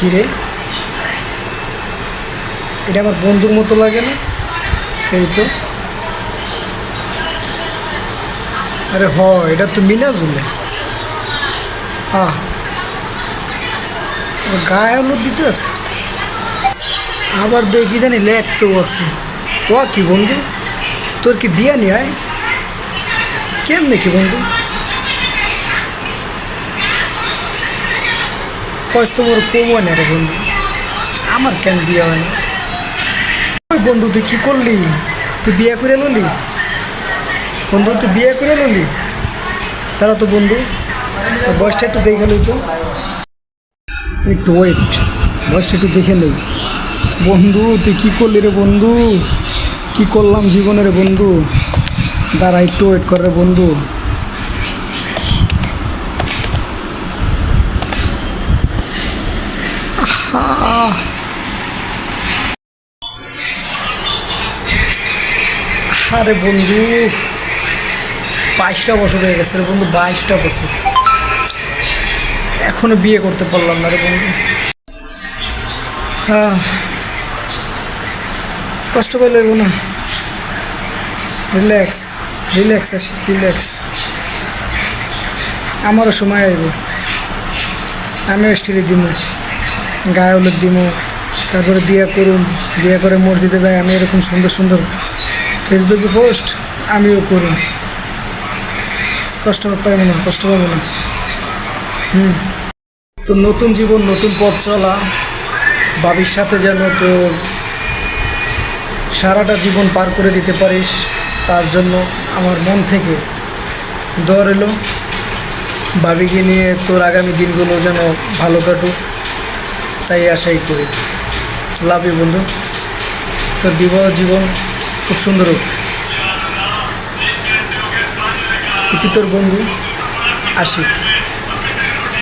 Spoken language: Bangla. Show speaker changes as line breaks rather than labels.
কিরে? এটা আমার বন্ধুর মতো লাগে না? এই তো। আরে হ, এটা তো মিনাজুলে। ওর গায়ে হলুদ দিতে আছে। আবার দেখি জানি লেখতেও আছে। ও কি বন্ধু? তোর কি বিয়া নিয়ে আয় কেমনে কি বন্ধু? কষ্ট তোমার কমো না রে বন্ধু। আমার কেন বিয়ে হয় না? ওই বন্ধু, তুই কি করলি? তুই বিয়ে করে ললি? বন্ধু, তুই বিয়ে করে ললি? তারা তো বন্ধু বয়সটা একটু দেখে লই তো। একটু ওয়েট বয়সটা একটু দেখে লই। বন্ধু, তুই কি করলি রে বন্ধু? কি করলাম জীবনে রে বন্ধু? দাঁড়া, একটু ওয়েট কর রে বন্ধু। আরে বন্ধু, বাইশটা বছর হয়ে গেছে রে বন্ধু, বাইশটা বছর। এখনও বিয়ে করতে পারলাম না রে বন্ধু। কষ্ট করে লইব না। রিল্যাক্স রিল্যাক্স আসি রিল্যাক্স আমারও সময় আইব। আমিও স্টিলে দিব। গায়ে হলুদ দিব তারপরে বিয়ে করুন বিয়ে করে মসজিদে যাই, আমি এরকম সুন্দর সুন্দর ফেসবুকে পোস্ট আমিও করুন কষ্ট পাইব না কষ্ট পাবো না। হুম। তো নতুন জীবন, নতুন পথ চলা বাবির সাথে যেন তোর সারাটা জীবন পার করে দিতে পারিস, তার জন্য আমার মন থেকে দর এলো ভাবিকে নিয়ে তোর আগামী দিনগুলো যেন ভালো কাটুক। তাই আশাই করি লাভ বন্ধু। তোর বিবাহ জীবন খুব সুন্দর হোক। তোর বন্ধু আশিক।